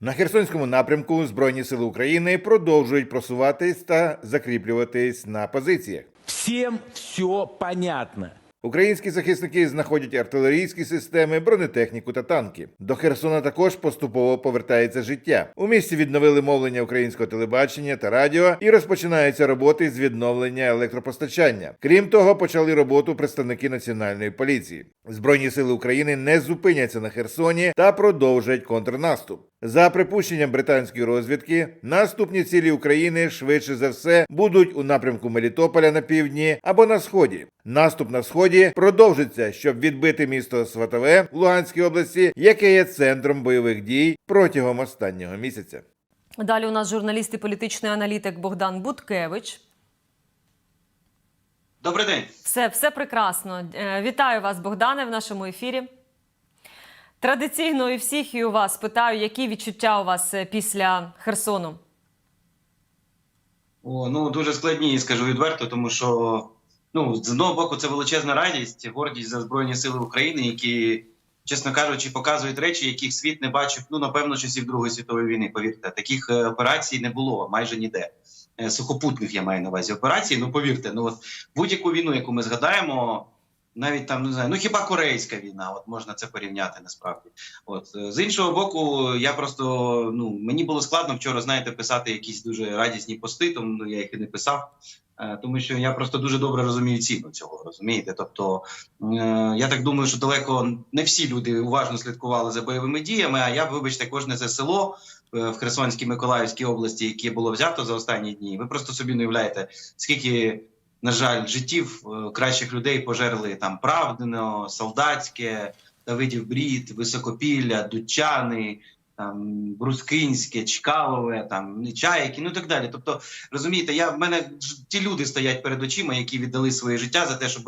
На Херсонському напрямку Збройні сили України продовжують просуватись та закріплюватись на позиціях. Всім все понятно. Українські захисники знаходять артилерійські системи, бронетехніку та танки. До Херсона також поступово повертається життя. У місті відновили мовлення українського телебачення та радіо і розпочинаються роботи з відновлення електропостачання. Крім того, почали роботу представники національної поліції. Збройні сили України не зупиняться на Херсоні та продовжать контрнаступ. За припущенням британської розвідки, наступні цілі України швидше за все будуть у напрямку Мелітополя на півдні або на сході. Наступ на сході продовжиться, щоб відбити місто Сватове в Луганській області, яке є центром бойових дій протягом останнього місяця. Далі у нас журналіст і політичний аналітик Богдан Буткевич. Добрий день. Все, все прекрасно. Е, Вітаю вас, Богдане, в нашому ефірі. Традиційно і всіх і у вас питаю, які відчуття у вас е, після Херсону? О, ну дуже складні, скажу відверто, тому що ну з одного боку це величезна радість, гордість за збройні сили України, які, чесно кажучи, показують речі, яких світ не бачив. Ну напевно, часів Другої світової війни. Повірте, таких е, операцій не було майже ніде. Е, Сухопутних я маю на увазі операцій. Ну повірте, ну от будь-яку війну, яку ми згадаємо. Навіть там не знаю, ну хіба корейська війна, от можна це порівняти насправді. От е, з іншого боку, я просто ну мені було складно вчора, знаєте, писати якісь дуже радісні пости, тому ну, я їх і не писав. Е, Тому що я просто дуже добре розумію ціну цього, розумієте? Тобто е, я так думаю, що далеко не всі люди уважно слідкували за бойовими діями. А я, вибачте, кожне це село е, в Херсонській Миколаївській області, яке було взято за останні дні. Ви просто собі не уявляєте, скільки на жаль, життів кращих людей пожерли там Правдино, Солдатське, Давидів Брід, Високопілля, Дучани, там Брускинське, Чкалове, там Нечаїки, ну так далі. Тобто, розумієте, я в мене ті люди стоять перед очима, які віддали своє життя за те, щоб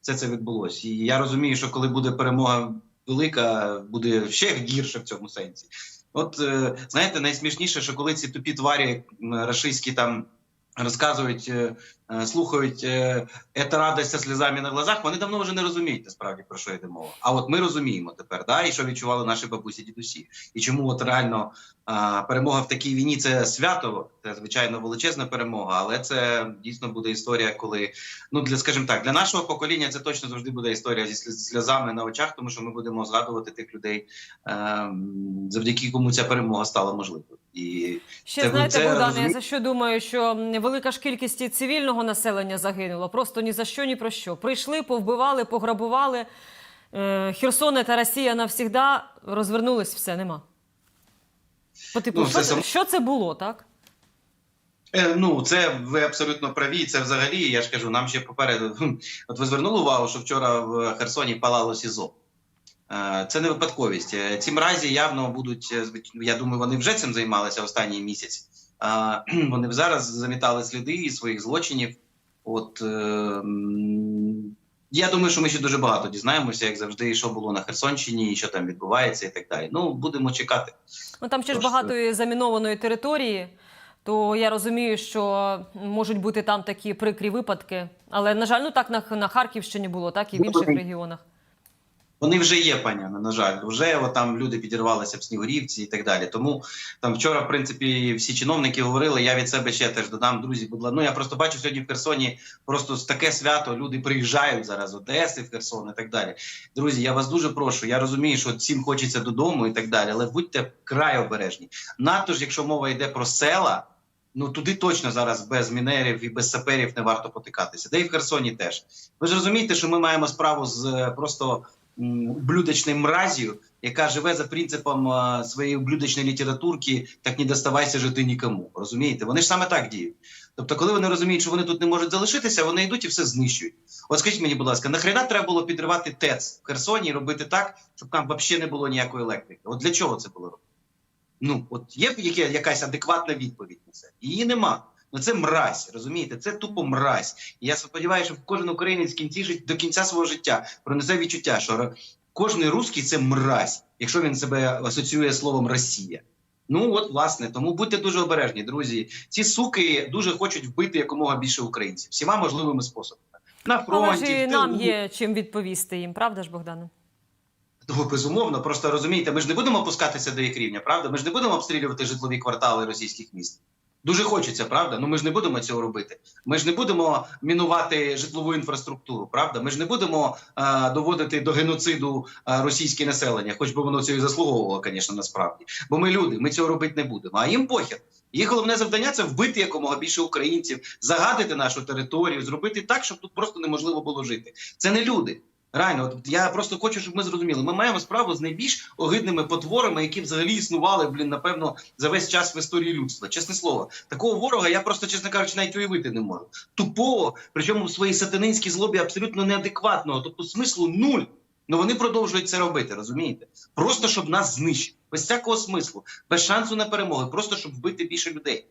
все це відбулося. І я розумію, що коли буде перемога велика, буде ще гірше в цьому сенсі. От е, знаєте, найсмішніше, що коли ці тупі тварі рашистські там розказують, е, слухають е, «Ета радость со сльозами на глазах, вони давно вже не розуміють насправді про що йде мова. А от ми розуміємо тепер, да, і що відчували наші бабусі дідусі. І чому от реально а, перемога в такій війні це свято, це звичайно величезна перемога, але це дійсно буде історія, коли ну для скажімо так, для нашого покоління це точно завжди буде історія зі сльозами на очах, тому що ми будемо згадувати тих людей, ем, завдяки кому ця перемога стала можливою. І Ще Це- знаєте, це Богдане, розумі- я за що думаю, що велика ж кількість і населення загинуло. Просто ні за що, ні про що. Прийшли, повбивали, пограбували. Е, Херсоне та Росія навсігда розвернулись, все нема. По типу, Ну, що, це що це було, так? Е, Ну, це ви абсолютно праві. Це взагалі, я ж кажу, нам ще попереду. От ви звернули увагу, що вчора в Херсоні палало СІЗО. Е, Це не випадковість. Е, Ці мразі явно будуть, я думаю, вони вже цим займалися останній місяць. Вони б зараз замітали сліди і своїх злочинів. От е, я думаю, що ми ще дуже багато дізнаємося, як завжди, що було на Херсонщині, і що там відбувається, і так далі. Ну, будемо чекати. Ну там ще ж Тож, багато і замінованої території, то я розумію, що можуть бути там такі прикрі випадки. Але, на жаль, ну так на, на Харківщині було, так і в Ну, інших регіонах. Вони вже є, пані Анна, на жаль. Вже от там люди підірвалися в Снігурівці і так далі. Тому там вчора, в принципі, всі чиновники говорили. Я від себе ще теж додам, друзі, будь ласка. Ну я просто бачу сьогодні в Херсоні просто таке свято. Люди приїжджають зараз з Одеси в Херсон і так далі. Друзі, я вас дуже прошу. Я розумію, що всім хочеться додому і так далі, але будьте край обережні. Надто ж, якщо мова йде про села. Ну туди точно зараз без мінерів і без саперів не варто потикатися. Де і в Херсоні теж. Ви ж розумієте, що ми маємо справу з е, просто м, ублюдочною мразью, яка живе за принципом своєї ублюдочної літературки, так не доставайся жити нікому. Розумієте? Вони ж саме так діють. Тобто, коли вони розуміють, що вони тут не можуть залишитися, вони йдуть і все знищують. От скажіть мені, будь ласка, нахрена треба було підривати ТЕЦ в Херсоні і робити так, щоб там взагалі не було ніякої електрики? От для чого це було робити? Ну, от є якась адекватна відповідь на це? Її нема. Ну це мразь, розумієте? Це тупо мразь. І я сподіваюся, що кожен українець в кінці до кінця свого життя пронесе відчуття, що кожен русський це мразь, якщо він себе асоціює словом Росія. Ну от власне, тому будьте дуже обережні, друзі. Ці суки дуже хочуть вбити якомога більше українців всіма можливими способами. На Але ж і нам є чим відповісти їм, правда ж, Богдане? Тому безумовно, просто розумієте, ми ж не будемо опускатися до їх рівня, правда? Ми ж не будемо обстрілювати житлові квартали російських міст. Дуже хочеться, правда? Ну ми ж не будемо цього робити. Ми ж не будемо мінувати житлову інфраструктуру, правда? Ми ж не будемо е, доводити до геноциду е, російське населення, хоч би воно цього і заслуговувало, звісно, насправді. Бо ми люди, ми цього робити не будемо. А їм похер. Їх головне завдання це вбити якомога більше українців, загадити нашу територію, зробити так, щоб тут просто неможливо було жити. Це не люди. Реально, от я просто хочу, щоб ми зрозуміли. Ми маємо справу з найбільш огидними потворами, які взагалі існували, блін, напевно, за весь час в історії людства. Чесне слово, такого ворога я просто, чесно кажучи, навіть уявити не можу. Тупого, причому в своїй сатанинській злобі абсолютно неадекватного, тобто смислу нуль. Ну вони продовжують це робити, розумієте? Просто щоб нас знищити, без всякого смислу, без шансу на перемоги, просто щоб вбити більше людей.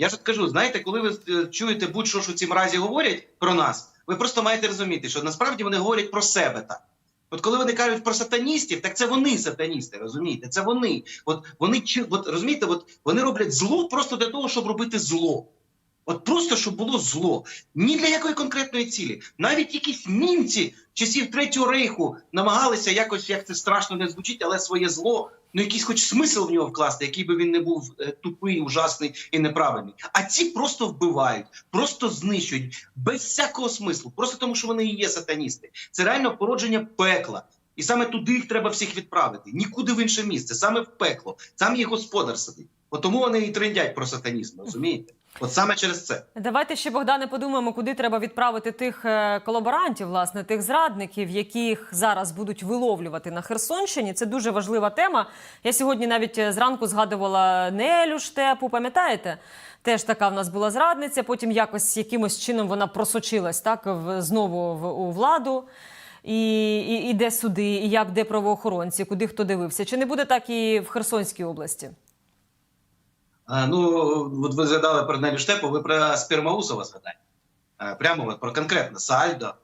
Я ж кажу, знаєте, коли ви е, чуєте будь-що, що ці мразі говорять про нас, ви просто маєте розуміти, що насправді вони говорять про себе так. От коли вони кажуть про сатаністів, так це вони сатаністи, розумієте? Це вони. От вони от, розумієте, от вони роблять зло просто для того, щоб робити зло. От просто щоб було зло. Ні для якої конкретної цілі. Навіть якісь німці часів Третього рейху намагалися якось, як це страшно не звучить, але своє зло, ну якийсь хоч смисл в нього вкласти, який би він не був е, тупий, ужасний і неправильний. А ці просто вбивають, просто знищують без всякого смислу, просто тому, що вони і є сатаністи. Це реально породження пекла. І саме туди їх треба всіх відправити. Нікуди в інше місце, саме в пекло. Там їх господар сидить. Тому вони і трендять про сатанізм, розумієте? От саме через це. Давайте ще Богдане подумаємо, куди треба відправити тих е, колаборантів, власне, тих зрадників, яких зараз будуть виловлювати на Херсонщині. Це дуже важлива тема. Я сьогодні навіть е, зранку згадувала Нелю Штепу. Пам'ятаєте? Теж така в нас була зрадниця. Потім якось якимось чином вона просочилась так в знову в у владу. І, і, і де суди, і як де правоохоронці, куди хто дивився. Чи не буде так і в Херсонській області? Ну, от ви згадали про Нелю Штепу, ви про Спірмаусова згадайте. Прямо от про конкретно Сальдо,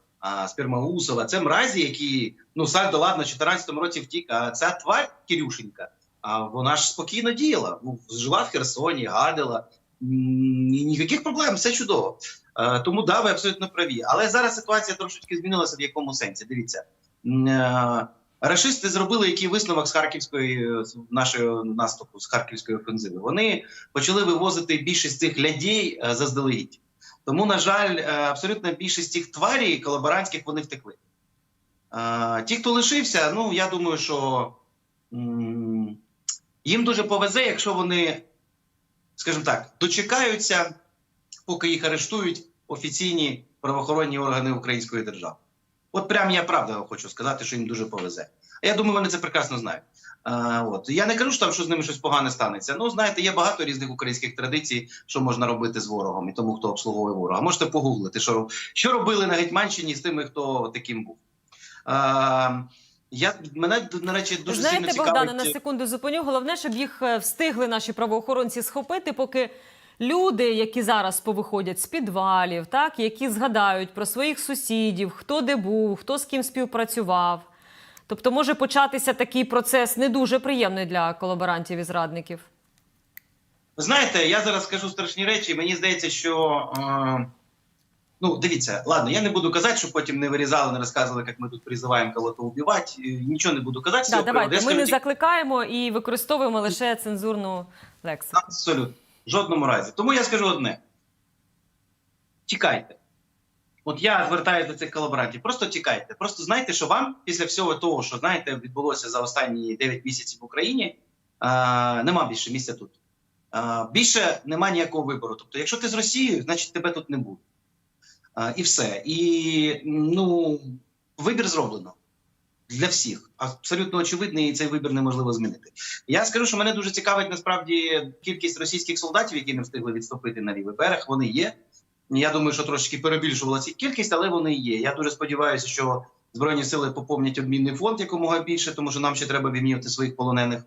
Спірмаусова. Це мразі, які, ну, Сальдо, ладно, в 14-му році втік, а ця тварь Кирюшенька, вона ж спокійно діяла. Ну, жила в Херсоні, гадила. Ніяких проблем, все чудово. Е, Тому да, ви абсолютно праві. Але зараз ситуація трошечки змінилася в якому сенсі. Дивіться. Е, Рашисти зробили який висновок з харківської з нашого наступу, з харківської офензиви. Вони почали вивозити більшість цих лядій е, заздалегідь. Тому, на жаль, е, абсолютна більшість цих тварій колаборантських вони втекли. Е, Ті, хто лишився, ну я думаю, що їм дуже повезе, якщо вони, скажімо так, дочекаються, поки їх арештують офіційні правоохоронні органи Української держави. От прям я правда хочу сказати, що їм дуже повезе. А я думаю, вони це прекрасно знають. А, от я не кажу, що там що з ними щось погане станеться. Ну знаєте, є багато різних українських традицій, що можна робити з ворогом і тому, хто обслуговує ворога. Можете погуглити, що, що робили на Гетьманщині з тими, хто таким був. А, я мене до речі дуже Знаєте, сильно цікавить. Богдане, на секунду зупиню. Головне, щоб їх е, встигли наші правоохоронці схопити, поки люди, які зараз повиходять з підвалів, так які згадають про своїх сусідів, хто де був, хто з ким співпрацював. Тобто може початися такий процес не дуже приємний для колаборантів і зрадників. Ви знаєте, я зараз скажу страшні речі. Мені здається, що е, ну дивіться, ладно, я не буду казати, щоб потім не вирізали, не розказували, як ми тут призиваємо кого-то вбивати. Е, Нічого не буду казати. Да, давайте ми не закликаємо і використовуємо лише цензурну лексику. Абсолютно. Жодному разі. Тому я скажу одне: тікайте. От я звертаюся до цих колаборантів. Просто тікайте. Просто знайте, що вам після всього того, що знаєте, відбулося за останні 9 місяців в Україні, а, нема більше місця тут. А, більше нема ніякого вибору. Тобто, якщо ти з Росією, значить тебе тут не буде. А, і все. І ну, вибір зроблено. Для всіх абсолютно очевидний, і цей вибір неможливо змінити. Я скажу, що мене дуже цікавить насправді кількість російських солдатів, які не встигли відступити на лівий берег. Вони є. Я думаю, що трошки перебільшувала цю кількість, але вони є. Я дуже сподіваюся, що збройні сили поповнять обмінний фонд якомога більше, тому що нам ще треба обмінювати своїх полонених.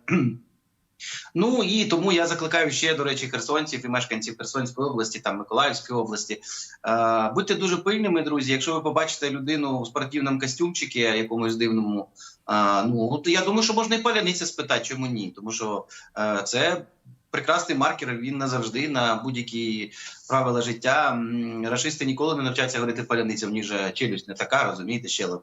Ну і тому я закликаю ще, до речі, херсонців і мешканців Херсонської області, там Миколаївської області. Е, будьте дуже пильними, друзі. Якщо ви побачите людину в спортивному костюмчику, якомусь дивному, е, ну от я думаю, що можна і паляниця спитати, чому ні, тому що е, це. Прекрасний маркер, він назавжди на будь-які правила життя. Рашисти ніколи не навчаться говорити паляниця, в них же челюсть не така, розумієте, щелеп.